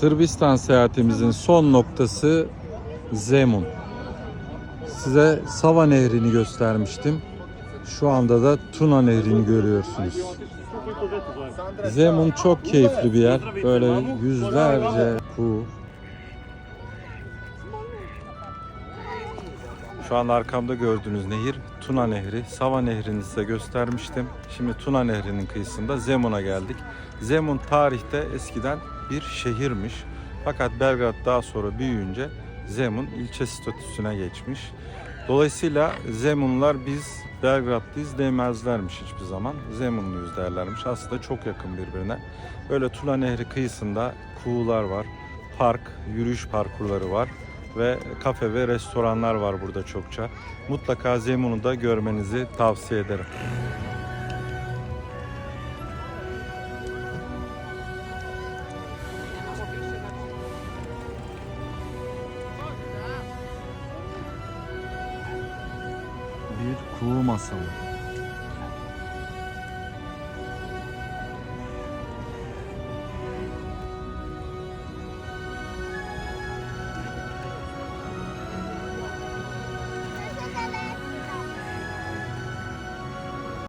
Sırbistan seyahatimizin son noktası Zemun. Size Sava Nehri'ni göstermiştim. Şu anda da Tuna Nehri'ni görüyorsunuz. Zemun çok keyifli bir yer. Böyle yüzlerce kuğu. Şu an arkamda gördüğünüz nehir Tuna Nehri. Sava Nehri'ni size göstermiştim. Şimdi Tuna Nehri'nin kıyısında Zemun'a geldik. Zemun tarihte eskiden bir şehirmiş. Fakat Belgrad daha sonra büyüyünce Zemun ilçe statüsüne geçmiş. Dolayısıyla Zemunlar biz Belgradlıyız demezlermiş hiçbir zaman. Zemunluyuz derlermiş. Aslında çok yakın birbirine. Böyle Tuna Nehri kıyısında kuğular var. Park, yürüyüş parkurları var ve kafe ve restoranlar var burada çokça. Mutlaka Zemun'u da görmenizi tavsiye ederim. Bir kuğu masalı.